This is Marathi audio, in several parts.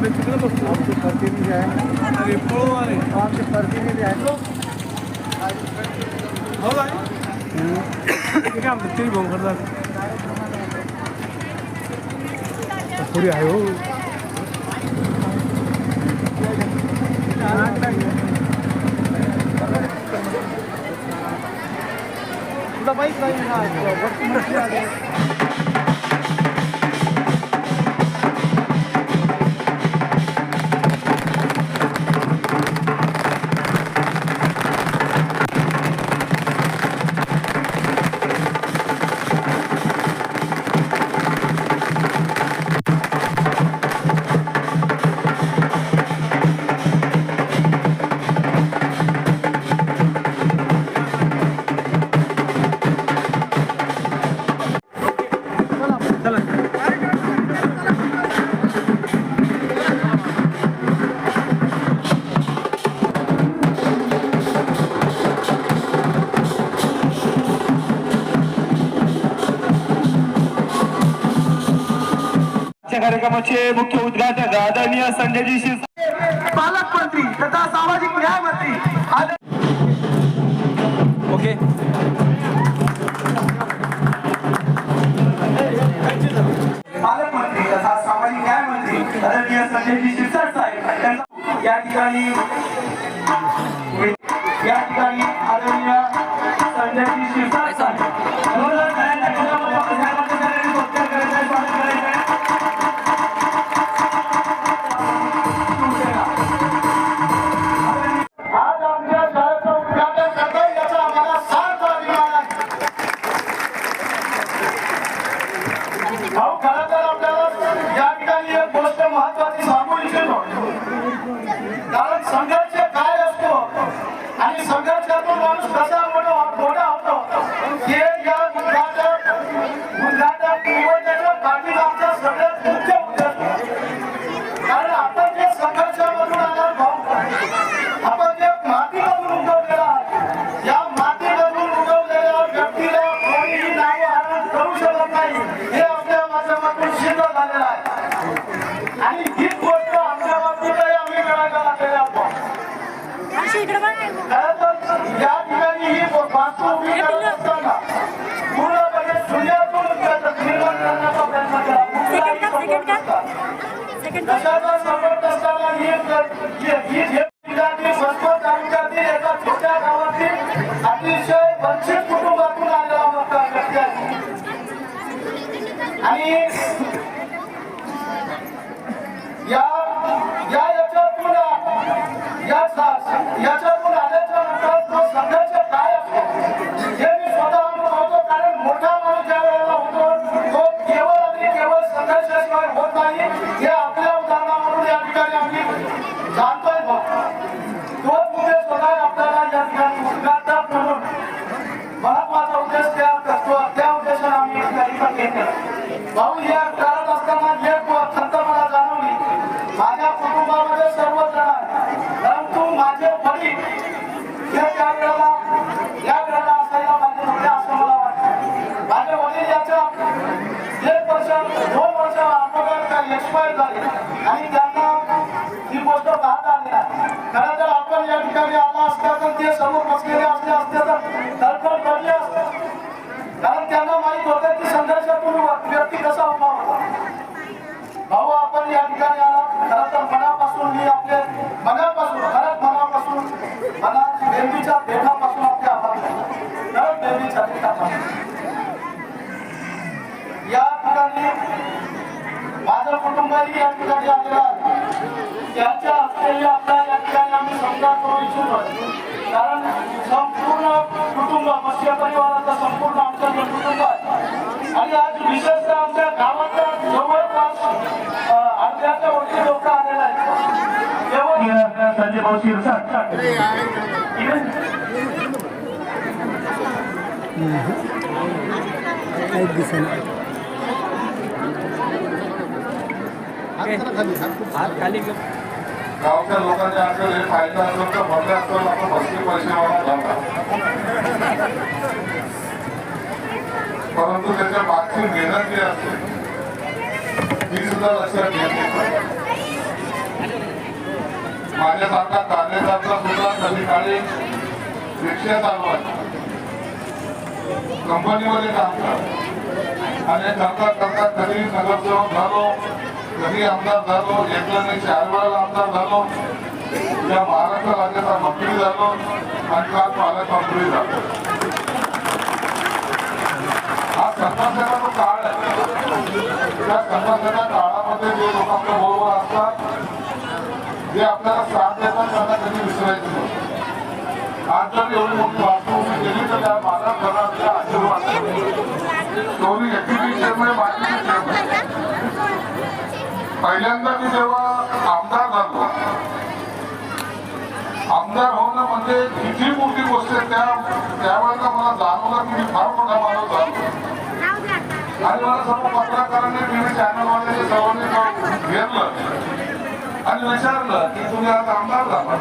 आम्ही तिकडे बसतो आमचे प्रतिनिधी आहे. आमचे प्रतिनिधी हो ते काय आमचं तरी भाऊ करतात पुढे आहे हो. माहीत नाही कार्यक्रमाचे मुख्य उद्घाटक आदरणीय संजयजी शिरसाट पालकमंत्री तथा सामाजिक न्याय मंत्री ओके. पालकमंत्री तथा सामाजिक न्याय मंत्री आदरणीय संजयजी शिरसाट साहेब या ठिकाणी या ठिकाणी महत्वाची हीच गोष्ट आमच्या बाबतीतही आम्ही करायला लागलेले आहोत खरं तर या ठिकाणी ही वास्तू उभी करत असताना पूर्णपणे शून्यातून निर्माण करण्याचा प्रयत्न केला. कुठलाही सपोर्ट असताना ही आणि त्यांना ही गोष्ट पाहता आली खरं तर आपण या ठिकाणी आला असता तर ते समोर बसलेले असले असते तर धडपड पडले असते कारण त्यांना माहीत होतं की संघर्षातून व्यक्ती कसा उभा होता भाऊ आपण या ठिकाणी आला. खरं तर मनापासून मी आपले मनापासून खरंच मनापासून मला मेंदूच्या देठापासून आपल्या आभार मानतो. देठापासून या ठिकाणी माझ्या कुटुंबाने या ठिकाणी आलेला त्यांच्या हस्ते आपल्या या ठिकाणी आम्ही समजा करू इच्छितो कारण संपूर्ण कुटुंब मत्स्य परिवाराचं संपूर्ण आमचं कुटुंब आहे आणि आज विशेषतः आमच्या गावाच्या जवळपास संजय भाऊ शिरसाट काहीच दिसेना हात खाली घेऊन गावच्या लोकांच्या असेल हे फायदा असेल तर भरले असेल आपण भरती परिषदेला जाता परंतु त्याच्या मागची मेहनत जी असते ती सुद्धा लक्षात घेतली माझ्यासारखा कार्यकर्ता सुद्धा कधी काळी रिक्षा चालवायचा कंपनीमध्ये काम करतो. आणि करता करता कधी नगरसेवक झालो कधी आमदार झालो एकला नाही चार वेळेला आमदार झालो. या महाराष्ट्र राज्याचा मंत्री झालो आणि काल पालकमंत्री झालो. हा संघर्षाचा जो काळ त्या संघर्षाच्या काळामध्ये जे लोक आपल्या बरोबर असतात जे आपल्याला साथ देतात त्यांना कधी विसरायचं आज जर एवढी मोठी वास्तू केली तर त्या माझा घरातल्या आशीर्वाद दोन्ही एक्झिक्युटिव्ह चेअरमन पहिल्यांदा मी जेव्हा आमदार झालो आमदार होणं म्हणजे किती मोठी गोष्ट आहे त्या त्यावेळेला मला जाणवलं की मी फार मोठा माणूस झालो. आणि मला सर्व पत्रकारांनी टीव्ही चॅनलवाल्याने सर्वांनी घेतलं आणि विचारलं की तुम्ही आज आमदार झाला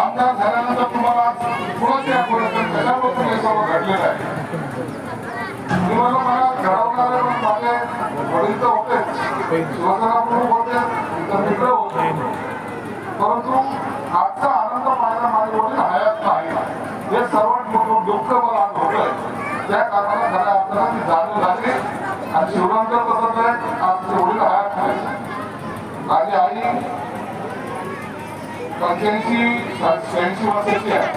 आमदार झाल्यानंतर तुम्हाला आज पुढे या पुढे कशावर तुम्ही हे सर्व घडलेलं आहे? तुम्हाला मला घडवणारे पण माझे वडील तर होते. शिवसेना प्रमुख होते इतर मित्र होते. परंतु आजचा आनंद पाहायला माझे वडील हयात नाही. हे सर्वात मोठं दुःख मला आज होतंय त्या कारणाला खऱ्या अर्थानं ती जाणीव झाली. आणि शिवरांचं तसंच आहे आजचे वडील हयात माझी आई पंच्याऐंशी शहाऐंशी वर्षाची आहे.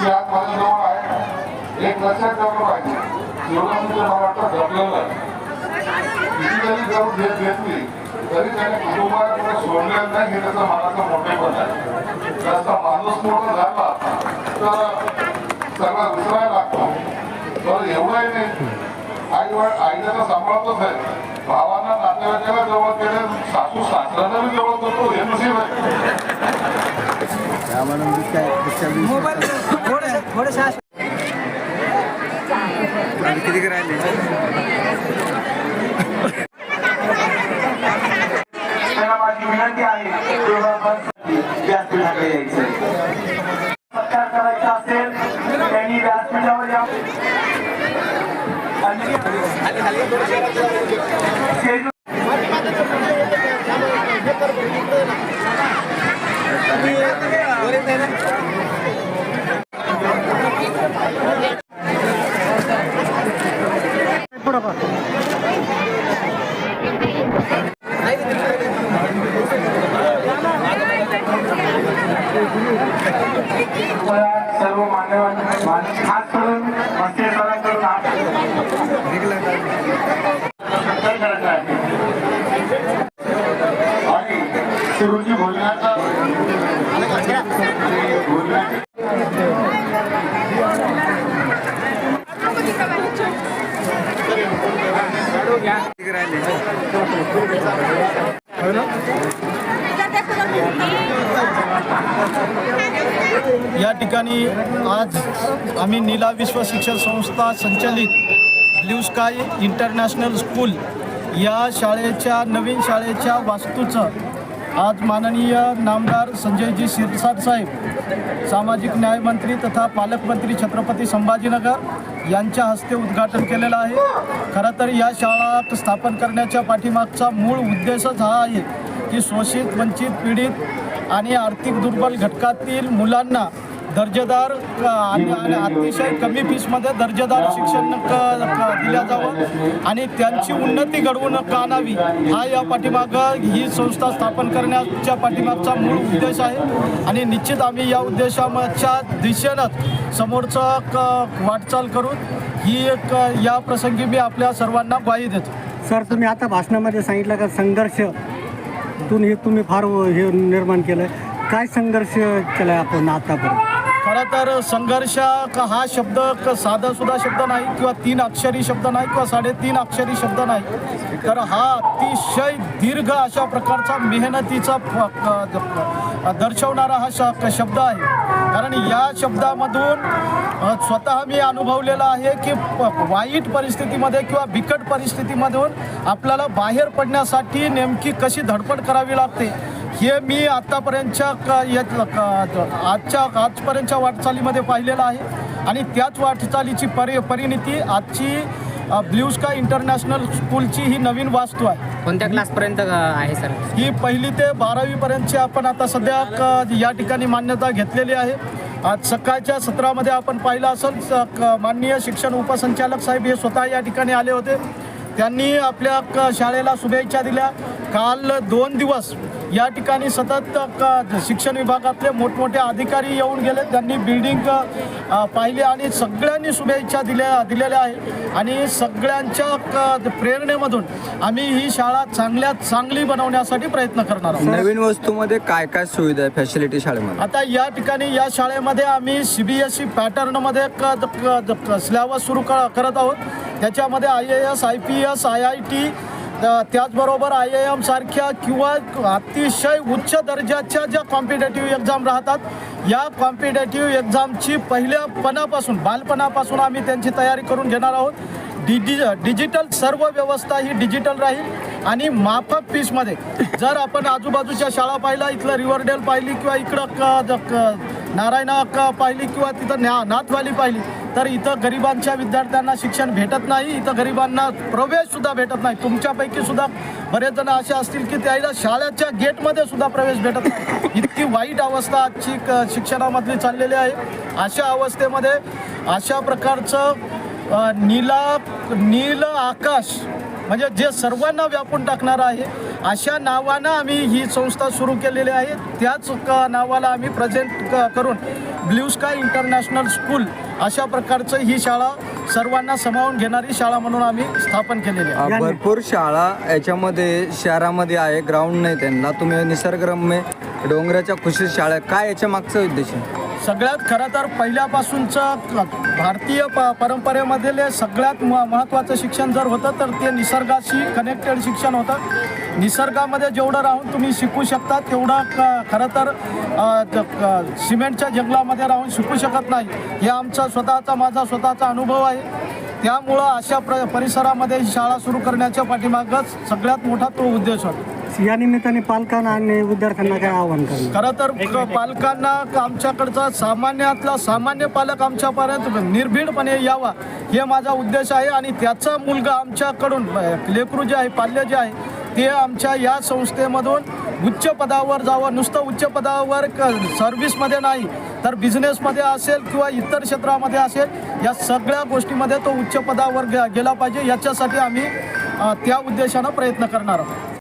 ती आज माझ्याजवळ आहे. एक लक्षात ठेवलं पाहिजे. शिवरामचं मला वाटतं जपलेलं आहे. किती जर घेत घेतली तरी त्याने कुटुंबाला सोडलेलं नाही हे त्याचं मनाचं मोठेपण आहे. जास्त माणूस मोठा झाला तर सगळा विसरायला लागतो. तर एवढंही नाही. आई वडील आईला तर सांभाळतच आहे. भावांना नातेवाईकाला जवळ केले सासू सासऱ्यांना बी जवळ करतो हे नशीब आहे. किती राहिले त्यांना माझी विनंती आहे तेव्हा आपण व्यासपीठाकडे यायचं सत्कार करायचा असेल त्यांनी व्यासपीठावर या आणि- शेजू- पुढं पहा. सर्व मान्यवर मान- खास करून मस्ते सरांकडून हात- सत्कार करायचा आहे. आणि सुरुची बोलण्याचा बोलण्याची किती राहिले या ठिकाणी आज आम्ही नीला विश्व शिक्षण संस्था संचलित ब्ल्यू स्काय इंटरनॅशनल स्कूल या शाळेच्या नवीन शाळेच्या वास्तूचं आज माननीय नामदार संजयजी शिरसाट साहेब सामाजिक न्यायमंत्री तथा पालकमंत्री छत्रपती संभाजीनगर यांच्या हस्ते उद्घाटन केलेलं आहे. खरं तर या शाळा स्थापन करण्याच्या पाठीमागचा मूळ उद्देशच हा आहे की शोषित वंचित पीडित आणि आर्थिक दुर्बल घटकातील मुलांना दर्जेदार आणि अतिशय कमी फीसमध्ये दर्जेदार शिक्षण क- क- दिल्या जावं आणि त्यांची उन्नती घडवून का आणावी. हा या पाठीमागं ही संस्था स्थापन करण्याच्या पाठीमागचा मूळ उद्देश आहे. आणि निश्चित आम्ही या उद्देशाच्या दिशेनंच समोरचं क वाटचाल करून ही एक या प्रसंगी मी आपल्या सर्वांना ग्वाही देतो. सर तुम्ही आता भाषणामध्ये सांगितलं का संघर्ष? तुम्ही हे तुम्ही फार हे निर्माण केलं काय संघर्ष केलाय आपण आतापर्यंत? खरं तर संघर्ष का हा शब्द क- साधा सुद्धा शब्द नाही किंवा तीन अक्षरी शब्द नाही किंवा साडेतीन अक्षरी शब्द नाही तर हा अतिशय दीर्घ अशा प्रकारचा मेहनतीचा दर्शवणारा हा श शब्द आहे. कारण या शब्दामधून स्वतः मी अनुभवलेलं आहे की प- वाईट परिस्थितीमध्ये किंवा बिकट परिस्थितीमधून आपल्याला बाहेर पडण्यासाठी नेमकी कशी धडपड करावी लागते हे मी आत्तापर्यंतच्या क यात क- आजच्या आजपर्यंतच्या वाटचालीमध्ये पाहिलेलं आहे. आणि त्याच वाटचालीची परि परिणिती आजची ब्ल्यू स्काय इंटरनॅशनल स्कूलची ही नवीन वास्तू आहे. कोणत्या क्लासपर्यंत आहे सर? ही पहिली ते बारावीपर्यंतची आपण आता सध्या या ठिकाणी मान्यता घेतलेली आहे. आज सकाळच्या सत्रामध्ये आपण पाहिलं असेल माननीय शिक्षण उपसंचालक साहेब हे स्वतः या ठिकाणी आले होते. त्यांनी आपल्या क- शाळेला शुभेच्छा दिल्या. काल दोन दिवस या ठिकाणी सतत क- शिक्षण विभागातले मोठमोठे अधिकारी येऊन गेले. त्यांनी बिल्डिंग पाहिली आणि सगळ्यांनी शुभेच्छा दिल्या दिलेल्या आहे आणि सगळ्यांच्या क- प्रेरणेमधून आम्ही ही शाळा चांगल्यात चांगली बनवण्यासाठी प्रयत्न करणार आहोत. नवीन वस्तूमध्ये काय काय सुविधा आहे फॅसिलिटी शाळेमध्ये? आता या ठिकाणी या शाळेमध्ये आम्ही सी बी एस ई पॅटर्नमध्ये सिलेबस सुरू क करत आहोत. त्याच्यामध्ये I A S I P S I I T त्याचबरोबर आय आय एम सारख्या किंवा अतिशय उच्च दर्जाच्या ज्या कॉम्पिटेटिव्ह एक्झाम राहतात या कॉम्पिटेटिव्ह एक्झामची पहिल्यापणापासून बालपणापासून आम्ही त्यांची तयारी करून घेणार आहोत. डिजि डिजिटल सर्व व्यवस्था ही डिजिटल राहील. आणि माफक फीसमध्ये जर आपण आजूबाजूच्या शाळा पाहिला इथलं रिव्हरडेल पाहिली किंवा इकडं क द- क- नारायणा क पाहिली किंवा तिथं न्या नाथवाली पाहिली तर इथं गरिबांच्या विद्यार्थ्यांना शिक्षण भेटत नाही इथं गरिबांना प्रवेशसुद्धा भेटत नाही. तुमच्यापैकी सुद्धा बरेच जण असे असतील की त्याला शाळेच्या गेटमध्ये सुद्धा प्रवेश भेटत नाही. इतकी वाईट अवस्था आजची क शिक्षणामधली चाललेली आहे. अशा अवस्थेमध्ये अशा प्रकारचं नीला नील आकाश म्हणजे जे सर्वांना व्यापून टाकणार आहे अशा नावानं आम्ही ही संस्था सुरू केलेली आहे. त्याच नावाला आम्ही प्रेझेंट क करून ब्ल्यू स्काय इंटरनॅशनल स्कूल अशा प्रकारचं ही शाळा सर्वांना समावून घेणारी शाळा म्हणून आम्ही स्थापन केलेली आहे. भरपूर शाळा याच्यामध्ये शहरामध्ये आहे ग्राउंड नाही त्यांना. तुम्ही निसर्गरम्य डोंगराच्या खुशीत शाळा काय याच्या मागचा उद्देश आहे? सगळ्यात खरं तर पहिल्यापासूनचं क- भारतीय प परंपरेमधले सगळ्यात म महत्त्वाचं शिक्षण जर होतं तर ते निसर्गाशी कनेक्टेड शिक्षण होतं. निसर्गामध्ये जेवढं राहून तुम्ही शिकू शकता तेवढं क खरं तर क- सिमेंटच्या जंगलामध्ये राहून शिकू शकत नाही. हे आमचा स्वतःचा माझा स्वतःचा अनुभव आहे. त्यामुळं अशा प्र परिसरामध्ये शाळा सुरू करण्याच्या पाठीमागच सगळ्यात मोठा तो उद्देश होता. या निमित्ताने पालकांना आणि विद्यार्थ्यांना काय आव्हान करणार? खरं तर पालकांना आमच्याकडचा सामान्यातला सामान्य पालक आमच्यापर्यंत निर्भीडपणे यावा हे माझा उद्देश आहे आणि त्याचा मुलगा आमच्याकडून लेकरू जे आहे पाल्य जे आहे ते आमच्या या संस्थेमधून उच्च पदावर जावं. नुसतं उच्च पदावर क सर्व्हिसमध्ये नाही तर बिझनेसमध्ये असेल किंवा इतर क्षेत्रामध्ये असेल या सगळ्या गोष्टीमध्ये तो उच्च पदावर गेला पाहिजे. याच्यासाठी आम्ही त्या उद्देशानं प्रयत्न करणार आहोत.